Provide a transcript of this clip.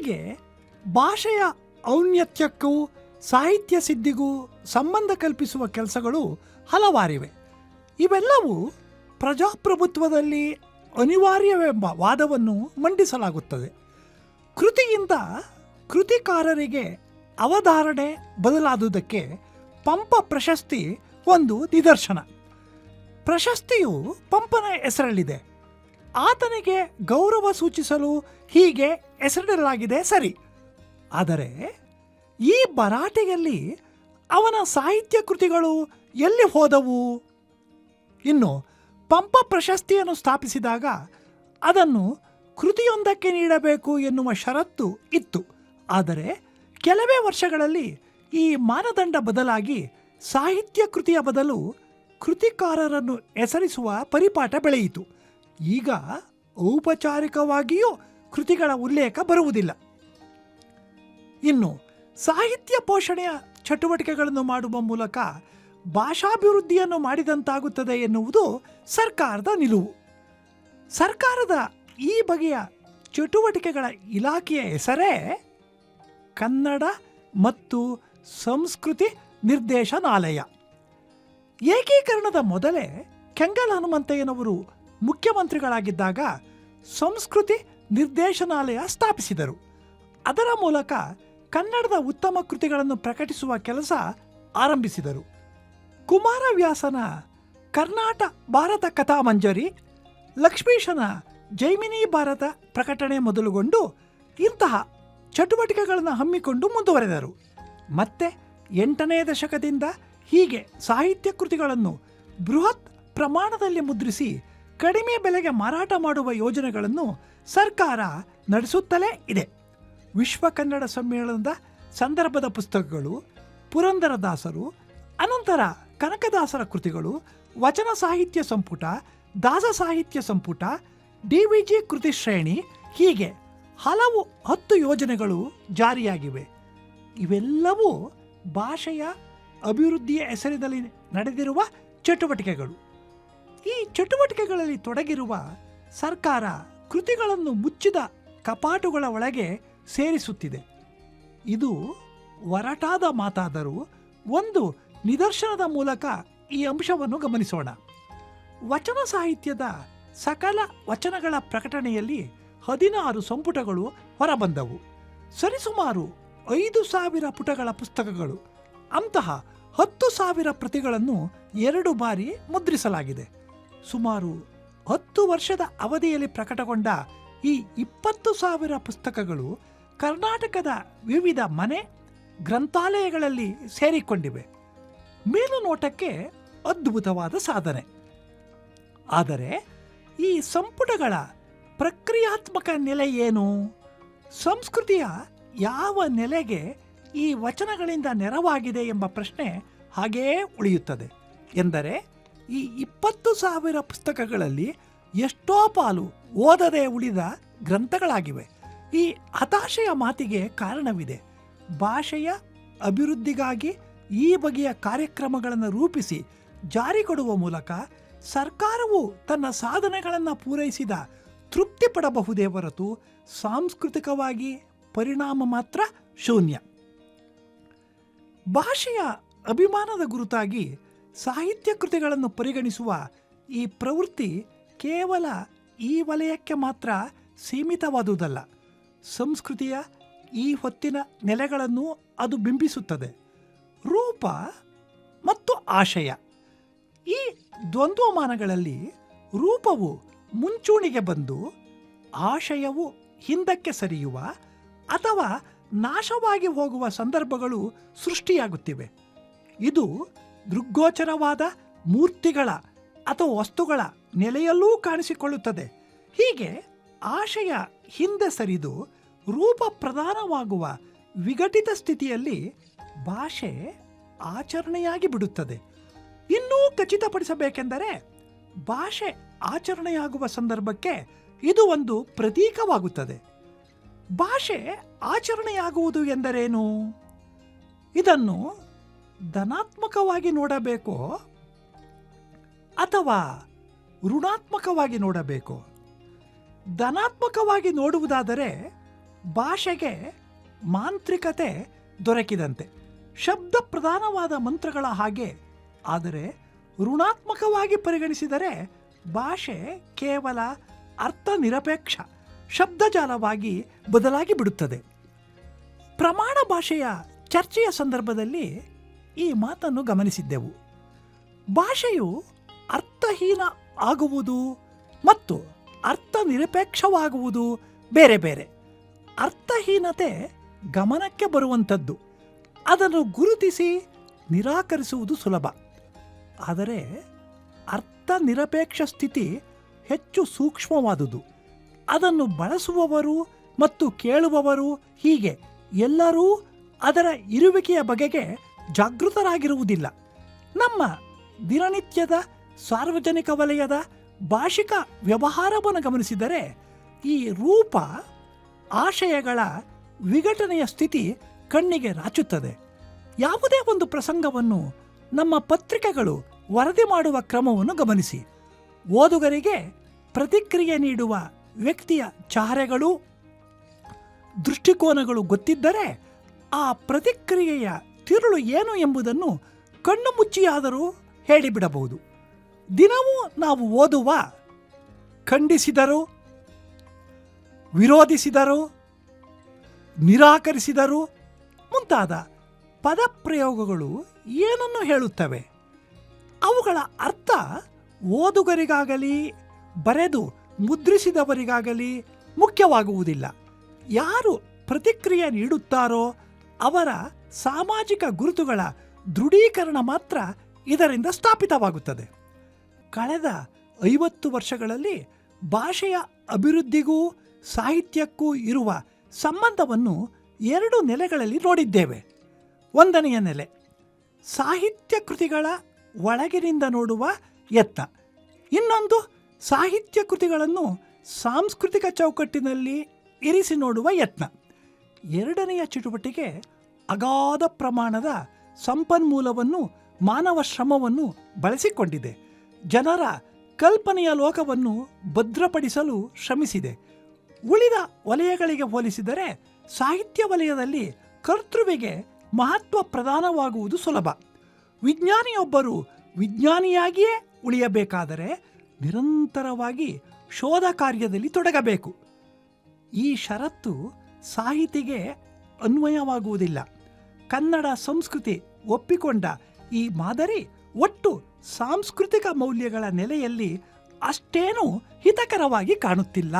ಹೀಗೆ ಭಾಷೆಯ ಔನ್ನತ್ಯಕ್ಕೂ ಸಾಹಿತ್ಯ ಸಿದ್ಧಿಗೂ ಸಂಬಂಧ ಕಲ್ಪಿಸುವ ಕೆಲಸಗಳು ಹಲವಾರಿವೆ. ಇವೆಲ್ಲವೂ ಪ್ರಜಾಪ್ರಭುತ್ವದಲ್ಲಿ ಅನಿವಾರ್ಯವೆಂಬ ವಾದವನ್ನು ಮಂಡಿಸಲಾಗುತ್ತದೆ. ಕೃತಿಯಿಂದ ಕೃತಿಕಾರರಿಗೆ ಅವಧಾರಣೆ ಬದಲಾದುದಕ್ಕೆ ಪಂಪ ಪ್ರಶಸ್ತಿ ಒಂದು ನಿದರ್ಶನ. ಪ್ರಶಸ್ತಿಯು ಪಂಪನ ಹೆಸರಲ್ಲಿದೆ. ಆತನಿಗೆ ಗೌರವ ಸೂಚಿಸಲು ಹೀಗೆ ಹೆಸರಿಡಲಾಗಿದೆ ಸರಿ. ಆದರೆ ಈ ಭರಾಟೆಯಲ್ಲಿ ಅವನ ಸಾಹಿತ್ಯ ಕೃತಿಗಳು ಎಲ್ಲಿ ಹೋದವು? ಇನ್ನು ಪಂಪ ಪ್ರಶಸ್ತಿಯನ್ನು ಸ್ಥಾಪಿಸಿದಾಗ ಅದನ್ನು ಕೃತಿಯೊಂದಕ್ಕೆ ನೀಡಬೇಕು ಎನ್ನುವ ಷರತ್ತು ಇತ್ತು. ಆದರೆ ಕೆಲವೇ ವರ್ಷಗಳಲ್ಲಿ ಈ ಮಾನದಂಡ ಬದಲಾಗಿ ಸಾಹಿತ್ಯ ಕೃತಿಯ ಬದಲು ಕೃತಿಕಾರರನ್ನು ಹೆಸರಿಸುವ ಪರಿಪಾಠ ಬೆಳೆಯಿತು. ಈಗ ಔಪಚಾರಿಕವಾಗಿಯೂ ಕೃತಿಗಳ ಉಲ್ಲೇಖ ಬರುವುದಿಲ್ಲ. ಇನ್ನು ಸಾಹಿತ್ಯ ಪೋಷಣೆಯ ಚಟುವಟಿಕೆಗಳನ್ನು ಮಾಡುವ ಮೂಲಕ ಭಾಷಾಭಿವೃದ್ಧಿಯನ್ನು ಮಾಡಿದಂತಾಗುತ್ತದೆ ಎನ್ನುವುದು ಸರ್ಕಾರದ ನಿಲುವು. ಸರ್ಕಾರದ ಈ ಬಗೆಯ ಚಟುವಟಿಕೆಗಳ ಇಲಾಖೆಯ ಹೆಸರೇ ಕನ್ನಡ ಮತ್ತು ಸಂಸ್ಕೃತಿ ನಿರ್ದೇಶನಾಲಯ. ಏಕೀಕರಣದ ಮೊದಲೇ ಕೆಂಗಲ್ ಹನುಮಂತಯ್ಯನವರು ಮುಖ್ಯಮಂತ್ರಿಗಳಾಗಿದ್ದಾಗ ಸಂಸ್ಕೃತಿ ನಿರ್ದೇಶನಾಲಯ ಸ್ಥಾಪಿಸಿದರು. ಅದರ ಮೂಲಕ ಕನ್ನಡದ ಉತ್ತಮ ಕೃತಿಗಳನ್ನು ಪ್ರಕಟಿಸುವ ಕೆಲಸ ಆರಂಭಿಸಿದರು. ಕುಮಾರವ್ಯಾಸನ ಕರ್ನಾಟ ಭಾರತ ಕಥಾಮಂಜರಿ ಲಕ್ಷ್ಮೀಶನ ಜೈಮಿನಿ ಭಾರತ ಪ್ರಕಟಣೆ ಮೊದಲುಗೊಂಡು ಇಂತಹ ಚಟುವಟಿಕೆಗಳನ್ನು ಹಮ್ಮಿಕೊಂಡು ಮುಂದುವರೆದರು. ಮತ್ತೆ ಎಂಟನೇ ದಶಕದಿಂದ ಹೀಗೆ ಸಾಹಿತ್ಯ ಕೃತಿಗಳನ್ನು ಬೃಹತ್ ಪ್ರಮಾಣದಲ್ಲಿ ಮುದ್ರಿಸಿ ಕಡಿಮೆ ಬೆಲೆಗೆ ಮಾರಾಟ ಮಾಡುವ ಯೋಜನೆಗಳನ್ನು ಸರ್ಕಾರ ನಡೆಸುತ್ತಲೇ ಇದೆ. ವಿಶ್ವ ಕನ್ನಡ ಸಮ್ಮೇಳನದ ಸಂದರ್ಭದ ಪುಸ್ತಕಗಳು, ಪುರಂದರದಾಸರು, ಅನಂತರ ಕನಕದಾಸರ ಕೃತಿಗಳು, ವಚನ ಸಾಹಿತ್ಯ ಸಂಪುಟ, ದಾಸ ಸಾಹಿತ್ಯ ಸಂಪುಟ, ಡಿ ವಿ ಜಿ ಕೃತಿ ಶ್ರೇಣಿ, ಹೀಗೆ ಹಲವು ಹತ್ತು ಯೋಜನೆಗಳು ಜಾರಿಯಾಗಿವೆ. ಇವೆಲ್ಲವೂ ಭಾಷೆಯ ಅಭಿವೃದ್ಧಿಯ ಹೆಸರಿನಲ್ಲಿ ನಡೆದಿರುವ ಚಟುವಟಿಕೆಗಳು. ಈ ಚಟುವಟಿಕೆಗಳಲ್ಲಿ ತೊಡಗಿರುವ ಸರ್ಕಾರ ಕೃತಿಗಳನ್ನು ಮುಚ್ಚಿದ ಕಪಾಟುಗಳ ಒಳಗೆ ಸೇರಿಸುತ್ತಿದೆ. ಇದು ಒರಟಾದ ಮಾತಾದರೂ ಒಂದು ನಿದರ್ಶನದ ಮೂಲಕ ಈ ಅಂಶವನ್ನು ಗಮನಿಸೋಣ. ವಚನ ಸಾಹಿತ್ಯದ ಸಕಲ ವಚನಗಳ ಪ್ರಕಟಣೆಯಲ್ಲಿ ಹದಿನಾರು ಸಂಪುಟಗಳು ಹೊರಬಂದವು. ಸರಿಸುಮಾರು ಐದು ಸಾವಿರ ಪುಟಗಳ ಪುಸ್ತಕಗಳು, ಅಂತಹ ಹತ್ತು ಸಾವಿರ ಪ್ರತಿಗಳನ್ನು ಎರಡು ಬಾರಿ ಮುದ್ರಿಸಲಾಗಿದೆ. ಸುಮಾರು ಹತ್ತು ವರ್ಷದ ಅವಧಿಯಲ್ಲಿ ಪ್ರಕಟಗೊಂಡ ಈ ಇಪ್ಪತ್ತು ಸಾವಿರ ಪುಸ್ತಕಗಳು ಕರ್ನಾಟಕದ ವಿವಿಧ ಮನೆ ಗ್ರಂಥಾಲಯಗಳಲ್ಲಿ ಸೇರಿಕೊಂಡಿವೆ. ಮೇಲುನೋಟಕ್ಕೆ ಅದ್ಭುತವಾದ ಸಾಧನೆ. ಆದರೆ ಈ ಸಂಪುಟಗಳ ಪ್ರಕ್ರಿಯಾತ್ಮಕ ನೆಲೆ ಏನು? ಸಂಸ್ಕೃತಿಯ ಯಾವ ನೆಲೆಗೆ ಈ ವಚನಗಳಿಂದ ನೆರವಾಗಿದೆ ಎಂಬ ಪ್ರಶ್ನೆ ಹಾಗೇ ಉಳಿಯುತ್ತದೆ. ಎಂದರೆ ಈ ಇಪ್ಪತ್ತು ಸಾವಿರ ಪುಸ್ತಕಗಳಲ್ಲಿ ಎಷ್ಟೋ ಪಾಲು ಓದದೆ ಉಳಿದ ಗ್ರಂಥಗಳಾಗಿವೆ. ಈ ಹತಾಶೆಯ ಮಾತಿಗೆ ಕಾರಣವಿದೆ. ಭಾಷೆಯ ಅಭಿವೃದ್ಧಿಗಾಗಿ ಈ ಬಗೆಯ ಕಾರ್ಯಕ್ರಮಗಳನ್ನು ರೂಪಿಸಿ ಜಾರಿ ಕೊಡುವ ಮೂಲಕ ಸರ್ಕಾರವು ತನ್ನ ಸಾಧನೆಗಳನ್ನು ಪೂರೈಸಿದ ತೃಪ್ತಿ ಪಡಬಹುದೇ ಹೊರತು ಸಾಂಸ್ಕೃತಿಕವಾಗಿ ಪರಿಣಾಮ ಮಾತ್ರ ಶೂನ್ಯ. ಭಾಷೆಯ ಅಭಿಮಾನದ ಗುರುತಾಗಿ ಸಾಹಿತ್ಯ ಕೃತಿಗಳನ್ನು ಪರಿಗಣಿಸುವ ಈ ಪ್ರವೃತ್ತಿ ಕೇವಲ ಈ ವಲಯಕ್ಕೆ ಮಾತ್ರ ಸೀಮಿತವಾದುದಲ್ಲ. ಸಂಸ್ಕೃತಿಯ ಈ ಹೊತ್ತಿನ ನೆಲೆಗಳನ್ನು ಅದು ಬಿಂಬಿಸುತ್ತದೆ. ರೂಪ ಮತ್ತು ಆಶಯ. ಈ ದ್ವಂದ್ವಮಾನಗಳಲ್ಲಿ ರೂಪವು ಮುಂಚೂಣಿಗೆ ಬಂದು ಆಶಯವು ಹಿಂದಕ್ಕೆ ಸರಿಯುವ ಅಥವಾ ನಾಶವಾಗಿ ಹೋಗುವ ಸಂದರ್ಭಗಳು ಸೃಷ್ಟಿಯಾಗುತ್ತಿವೆ. ಇದು ದೃಗ್ಗೋಚರವಾದ ಮೂರ್ತಿಗಳ ಅಥವಾ ವಸ್ತುಗಳ ನೆಲೆಯಲ್ಲೂ ಕಾಣಿಸಿಕೊಳ್ಳುತ್ತದೆ. ಹೀಗೆ ಆಶಯ ಹಿಂದೆ ಸರಿದು ರೂಪ ಪ್ರಧಾನವಾಗುವ ವಿಘಟಿತ ಸ್ಥಿತಿಯಲ್ಲಿ ಭಾಷೆ ಆಚರಣೆಯಾಗಿ ಬಿಡುತ್ತದೆ. ಇನ್ನೂ ಖಚಿತಪಡಿಸಬೇಕೆಂದರೆ ಭಾಷೆ ಆಚರಣೆಯಾಗುವ ಸಂದರ್ಭಕ್ಕೆ ಇದು ಒಂದು ಪ್ರತೀಕವಾಗುತ್ತದೆ. ಭಾಷೆ ಆಚರಣೆಯಾಗುವುದು ಎಂದರೇನು? ಇದನ್ನು ಧನಾತ್ಮಕವಾಗಿ ನೋಡಬೇಕೋ ಅಥವಾ ಋಣಾತ್ಮಕವಾಗಿ ನೋಡಬೇಕು? ಧನಾತ್ಮಕವಾಗಿ ನೋಡುವುದಾದರೆ ಭಾಷೆಗೆ ಮಾಂತ್ರಿಕತೆ ದೊರಕಿದಂತೆ, ಶಬ್ದ ಪ್ರಧಾನವಾದ ಮಂತ್ರಗಳ ಹಾಗೆ, ಆದರೆ ಋಣಾತ್ಮಕವಾಗಿ ಪರಿಗಣಿಸಿದರೆ ಭಾಷೆ ಕೇವಲ ಅರ್ಥ ನಿರಪೇಕ್ಷ ಶಬ್ದಜಾಲವಾಗಿ ಬದಲಾಗಿ ಬಿಡುತ್ತದೆ. ಪ್ರಮಾಣ ಭಾಷೆಯ ಚರ್ಚೆಯ ಸಂದರ್ಭದಲ್ಲಿ ಈ ಮಾತನ್ನು ಗಮನಿಸಿದ್ದೆವು. ಭಾಷೆಯು ಅರ್ಥಹೀನ ಆಗುವುದು ಮತ್ತು ಅರ್ಥ ನಿರಪೇಕ್ಷವಾಗುವುದು ಬೇರೆ ಬೇರೆ. ಅರ್ಥಹೀನತೆ ಗಮನಕ್ಕೆ ಬರುವಂಥದ್ದು. ಅದನ್ನು ಗುರುತಿಸಿ ನಿರಾಕರಿಸುವುದು ಸುಲಭ. ಆದರೆ ಅರ್ಥ ನಿರಪೇಕ್ಷ ಸ್ಥಿತಿ ಹೆಚ್ಚು ಸೂಕ್ಷ್ಮವಾದುದು. ಅದನ್ನು ಬಳಸುವವರು ಮತ್ತು ಕೇಳುವವರು ಹೀಗೆ ಎಲ್ಲರೂ ಅದರ ಇರುವಿಕೆಯ ಬಗೆಗೆ ಜಾಗೃತರಾಗಿರುವುದಿಲ್ಲ. ನಮ್ಮ ದಿನನಿತ್ಯದ ಸಾರ್ವಜನಿಕ ವಲಯದ ಭಾಷಿಕ ವ್ಯವಹಾರವನ್ನು ಗಮನಿಸಿದರೆ ಈ ರೂಪ ಆಶಯಗಳ ವಿಘಟನೆಯ ಸ್ಥಿತಿ ಕಣ್ಣಿಗೆ ರಾಚುತ್ತದೆ. ಯಾವುದೇ ಒಂದು ಪ್ರಸಂಗವನ್ನು ನಮ್ಮ ಪತ್ರಿಕೆಗಳು ವರದಿ ಮಾಡುವ ಕ್ರಮವನ್ನು ಗಮನಿಸಿ. ಓದುಗರಿಗೆ ಪ್ರತಿಕ್ರಿಯೆ ನೀಡುವ ವ್ಯಕ್ತಿಯ ಚಹರೆಗಳು, ದೃಷ್ಟಿಕೋನಗಳು ಗೊತ್ತಿದ್ದರೆ ಆ ಪ್ರತಿಕ್ರಿಯೆಯ ತಿರುಳು ಏನು ಎಂಬುದನ್ನು ಕಣ್ಣು ಮುಚ್ಚಿಯಾದರೂ ಹೇಳಿಬಿಡಬಹುದು. ದಿನವೂ ನಾವು ಓದುವ, ಖಂಡಿಸಿದರು, ವಿರೋಧಿಸಿದರು, ನಿರಾಕರಿಸಿದರು ಮುಂತಾದ ಪದಪ್ರಯೋಗಗಳು ಏನನ್ನು ಹೇಳುತ್ತವೆ? ಅವುಗಳ ಅರ್ಥ ಓದುಗರಿಗಾಗಲಿ, ಬರೆದು ಮುದ್ರಿಸಿದವರಿಗಾಗಲಿ ಮುಖ್ಯವಾಗುವುದಿಲ್ಲ. ಯಾರು ಪ್ರತಿಕ್ರಿಯೆ ನೀಡುತ್ತಾರೋ ಅವರ ಸಾಮಾಜಿಕ ಗುರುತುಗಳ ದೃಢೀಕರಣ ಮಾತ್ರ ಇದರಿಂದ ಸ್ಥಾಪಿತವಾಗುತ್ತದೆ. ಕಳೆದ ಐವತ್ತು ವರ್ಷಗಳಲ್ಲಿ ಭಾಷೆಯ ಅಭಿವೃದ್ಧಿಗೂ ಸಾಹಿತ್ಯಕ್ಕೂ ಇರುವ ಸಂಬಂಧವನ್ನು ಎರಡು ನೆಲೆಗಳಲ್ಲಿ ನೋಡಿದ್ದೇವೆ. ಒಂದನೆಯ ನೆಲೆ, ಸಾಹಿತ್ಯ ಕೃತಿಗಳ ಒಳಗಿನಿಂದ ನೋಡುವ ಯತ್ನ. ಇನ್ನೊಂದು, ಸಾಹಿತ್ಯ ಕೃತಿಗಳನ್ನು ಸಾಂಸ್ಕೃತಿಕ ಚೌಕಟ್ಟಿನಲ್ಲಿ ಇರಿಸಿ ನೋಡುವ ಯತ್ನ. ಎರಡನೆಯ ಚಟುವಟಿಕೆ ಅಗಾಧ ಪ್ರಮಾಣದ ಸಂಪನ್ಮೂಲವನ್ನು, ಮಾನವ ಶ್ರಮವನ್ನು ಬಳಸಿಕೊಂಡಿದೆ. ಜನರ ಕಲ್ಪನೆಯ ಲೋಕವನ್ನು ಭದ್ರಪಡಿಸಲು ಶ್ರಮಿಸಿದೆ. ಉಳಿದ ವಲಯಗಳಿಗೆ ಹೋಲಿಸಿದರೆ ಸಾಹಿತ್ಯ ವಲಯದಲ್ಲಿ ಕರ್ತೃವಿಗೆ ಮಹತ್ವ ಪ್ರದಾನವಾಗುವುದು ಸುಲಭ. ವಿಜ್ಞಾನಿಯೊಬ್ಬರು ವಿಜ್ಞಾನಿಯಾಗಿಯೇ ಉಳಿಯಬೇಕಾದರೆ ನಿರಂತರವಾಗಿ ಶೋಧ ಕಾರ್ಯದಲ್ಲಿ ತೊಡಗಬೇಕು. ಈ ಷರತ್ತು ಸಾಹಿತಿಗೆ ಅನ್ವಯವಾಗುವುದಿಲ್ಲ. ಕನ್ನಡ ಸಂಸ್ಕೃತಿ ಒಪ್ಪಿಕೊಂಡ ಈ ಮಾದರಿ ಒಟ್ಟು ಸಾಂಸ್ಕೃತಿಕ ಮೌಲ್ಯಗಳ ನೆಲೆಯಲ್ಲಿ ಅಷ್ಟೇನೂ ಹಿತಕರವಾಗಿ ಕಾಣುತ್ತಿಲ್ಲ.